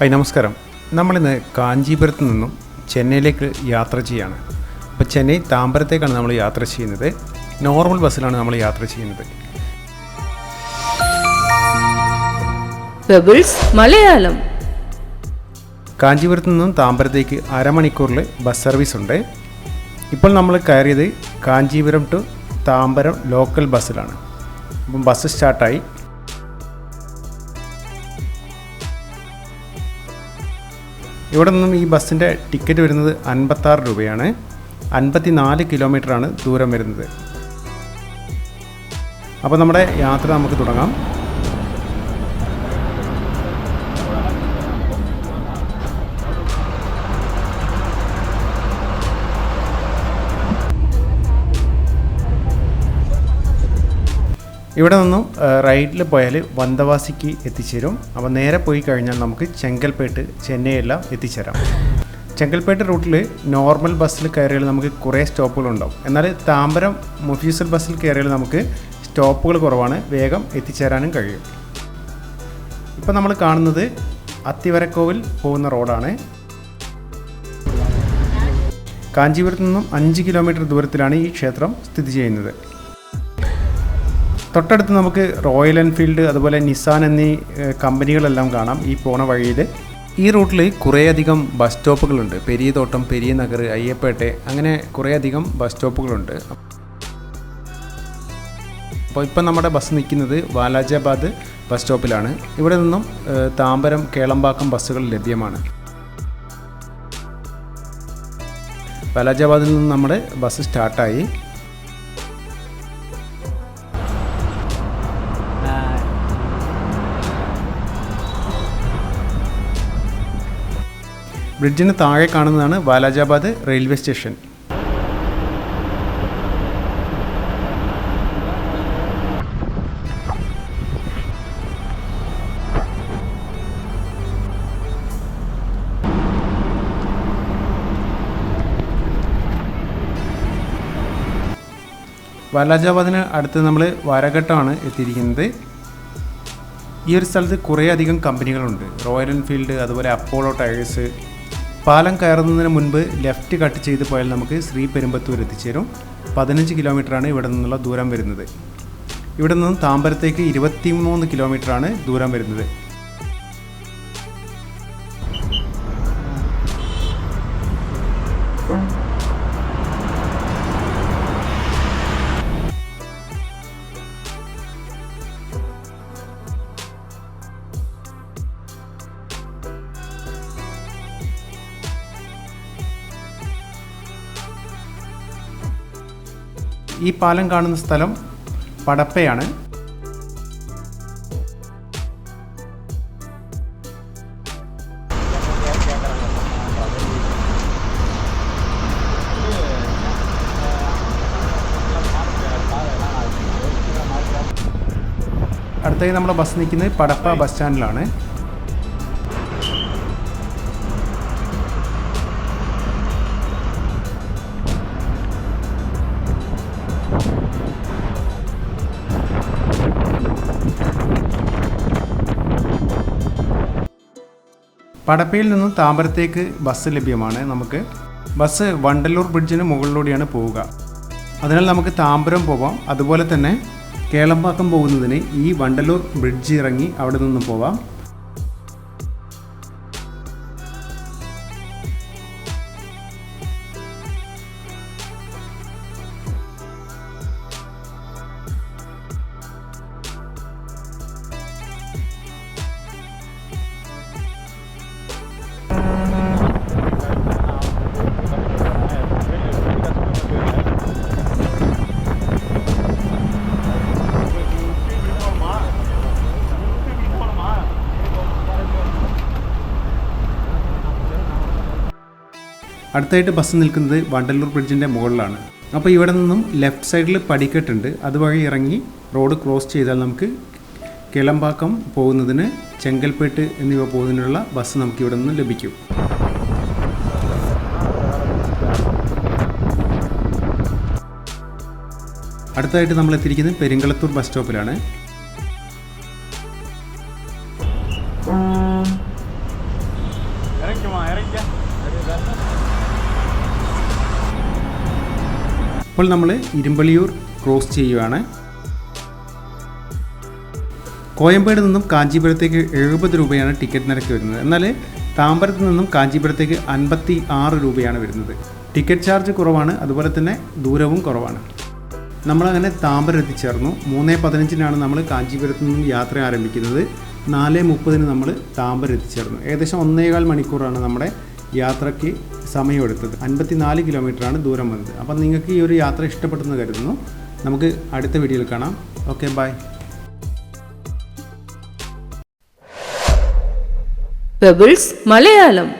Hi നമസ്കാരം. നമ്മളിന്ന് കാഞ്ചീപുരത്ത് നിന്നും ചെന്നൈയിലേക്ക് യാത്ര ചെയ്യാണ്. അപ്പോൾ ചെന്നൈ താമ്പരത്തേക്കാണ് നമ്മൾ യാത്ര ചെയ്യുന്നത്. നോർമൽ ബസ്സിലാണ് നമ്മൾ യാത്ര ചെയ്യുന്നത്. മലയാളം. കാഞ്ചീപുരത്ത് നിന്നും താമ്പരത്തേക്ക് അരമണിക്കൂറിൽ ബസ് സർവീസ് ഉണ്ട്. ഇപ്പോൾ നമ്മൾ കയറിയത് കാഞ്ചീപുരം ടു താമ്പരം ലോക്കൽ ബസ്സിലാണ്. അപ്പം ബസ് സ്റ്റാർട്ടായി. ഇവിടെ നിന്നും ഈ ബസ്സിന്റെ ടിക്കറ്റ് വരുന്നത് അൻപത്താറ് രൂപയാണ്. അൻപത്തി നാല് കിലോമീറ്ററാണ് ദൂരം വരുന്നത്. അപ്പോൾ നമ്മുടെ യാത്ര നമുക്ക് തുടങ്ങാം. ഇവിടെ നിന്നും റൈറ്റിൽ പോയാൽ വന്തവാസിക്ക് എത്തിച്ചേരും. അപ്പോൾ നേരെ പോയി കഴിഞ്ഞാൽ നമുക്ക് ചെങ്കൽപ്പേട്ട് ചെന്നൈയെല്ലാം എത്തിച്ചേരാം. ചെങ്കൽപ്പേട്ട് റൂട്ടിൽ നോർമൽ ബസ്സിൽ കയറിയാൽ നമുക്ക് കുറേ സ്റ്റോപ്പുകളുണ്ടാവും. എന്നാൽ താമ്പരം മുഫീസൽ ബസ്സിൽ കയറിയാൽ നമുക്ക് സ്റ്റോപ്പുകൾ കുറവാണ്. വേഗം എത്തിച്ചേരാനും കഴിയും. ഇപ്പോൾ നമ്മൾ കാണുന്നത് അത്തിവരക്കോവിൽ പോകുന്ന റോഡാണ്. കാഞ്ചീപുരത്ത് നിന്നും അഞ്ച് കിലോമീറ്റർ ദൂരത്തിലാണ് ഈ ക്ഷേത്രം സ്ഥിതി ചെയ്യുന്നത്. തൊട്ടടുത്ത് നമുക്ക് റോയൽ എൻഫീൽഡ് അതുപോലെ നിസാൻ എന്നീ കമ്പനികളെല്ലാം കാണാം ഈ പോണ വഴിയിൽ ഈ റൂട്ടിൽ കുറേയധികം ബസ് സ്റ്റോപ്പുകളുണ്ട് പെരിയ തോട്ടം പെരിയ നഗർ അയ്യപ്പേട്ടെ അങ്ങനെ കുറേയധികം ബസ് സ്റ്റോപ്പുകളുണ്ട് അപ്പോൾ ഇപ്പം നമ്മുടെ ബസ് നിൽക്കുന്നത് വാലാജാബാദ് ബസ് സ്റ്റോപ്പിലാണ് ഇവിടെ നിന്നും താമ്പരം കേളമ്പാക്കം ബസ്സുകൾ ലഭ്യമാണ്. വാലാജാബാദിൽ നിന്ന് നമ്മുടെ ബസ് സ്റ്റാർട്ടായി ബ്രിഡ്ജിന് താഴെ കാണുന്നതാണ് വാലാജാബാദ് റെയിൽവേ സ്റ്റേഷൻ. വാലാജാബാദിന് അടുത്ത് നമ്മൾ വാരഘട്ടമാണ് എത്തിയിരിക്കുന്നത്. ഈ ഒരു സ്ഥലത്ത് കുറേയധികം കമ്പനികളുണ്ട്. റോയൽ എൻഫീൽഡ് അതുപോലെ അപ്പോളോ ടയേഴ്സ് പാലം കയറുന്നതിന് മുൻപ് ലെഫ്റ്റ് കട്ട് ചെയ്ത് പോയാൽ നമുക്ക് ശ്രീ പെരുമ്പത്തൂർ എത്തിച്ചേരും. പതിനഞ്ച് കിലോമീറ്ററാണ് ഇവിടെ നിന്നുള്ള ദൂരം വരുന്നത്. ഇവിടെ നിന്നും താമ്പരത്തേക്ക് ഇരുപത്തിമൂന്ന് കിലോമീറ്ററാണ് ദൂരം വരുന്നത്. ഈ പാലം കാണുന്ന സ്ഥലം പടപ്പയാണ്. അടുത്തായി നമ്മുടെ ബസ് നിൽക്കുന്നത് പടപ്പ ബസ് സ്റ്റാൻഡിലാണ് പടപ്പയിൽ നിന്നും താമ്പരത്തേക്ക് ബസ് ലഭ്യമാണ്. നമുക്ക് ബസ് വണ്ടല്ലൂർ ബ്രിഡ്ജിന് മുകളിലൂടെയാണ് പോവുക. അതിനാൽ നമുക്ക് താമ്പരം പോവാം. അതുപോലെ തന്നെ കേളമ്പാക്കം പോകുന്നതിന് ഈ വണ്ടല്ലൂർ ബ്രിഡ്ജ് ഇറങ്ങി അവിടെ നിന്ന് പോവാം. അടുത്തായിട്ട് ബസ് നിൽക്കുന്നത് വണ്ടല്ലൂർ ബ്രിഡ്ജിന്റെ മുകളിലാണ്. അപ്പോൾ ഇവിടെ നിന്നും ലെഫ്റ്റ് സൈഡിൽ പടിക്കെട്ടുണ്ട്. അതുവഴി ഇറങ്ങി റോഡ് ക്രോസ് ചെയ്താൽ നമുക്ക് കിളമ്പാക്കം പോകുന്നതിന് ചെങ്കൽപ്പേട്ട് എന്നിവ പോകുന്നതിനുള്ള ബസ് നമുക്ക് ഇവിടെ നിന്ന് ലഭിക്കും. അടുത്തായിട്ട് നമ്മൾ എത്തിയിരിക്കുന്നത് പെരിങ്കളത്തൂർ ബസ് സ്റ്റോപ്പിലാണ്. ഇപ്പോൾ നമ്മൾ ഇരുമ്പളിയൂർ ക്രോസ് ചെയ്യുകയാണ് കോയമ്പേട് നിന്നും കാഞ്ചീപുരത്തേക്ക് എഴുപത് രൂപയാണ് ടിക്കറ്റ് നിരക്ക് വരുന്നത്. എന്നാൽ താമ്പരത്ത് നിന്നും കാഞ്ചീപുരത്തേക്ക് അൻപത്തി ആറ് രൂപയാണ് വരുന്നത്. ടിക്കറ്റ് ചാർജ് കുറവാണ് അതുപോലെ തന്നെ ദൂരവും കുറവാണ്. നമ്മളങ്ങനെ താമ്പരം എത്തിച്ചേർന്നു. മൂന്ന് പതിനഞ്ചിനാണ് നമ്മൾ കാഞ്ചീപുരത്ത് നിന്നും യാത്ര ആരംഭിക്കുന്നത്. നാല് മുപ്പതിന് നമ്മൾ താമ്പരം എത്തിച്ചേർന്നു. ഏകദേശം ഒന്നേകാൽ മണിക്കൂറാണ് നമ്മുടെ യാത്രയ്ക്ക് സമയമെടുത്തത്. അൻപത്തിനാല് കിലോമീറ്ററാണ് ദൂരം വന്നത്. അപ്പം നിങ്ങൾക്ക് ഈ ഒരു യാത്ര ഇഷ്ടപ്പെട്ടെന്ന് കരുതുന്നു. നമുക്ക് അടുത്ത വീഡിയോയിൽ കാണാം. Okay bye. പെബിൾസ് മലയാളം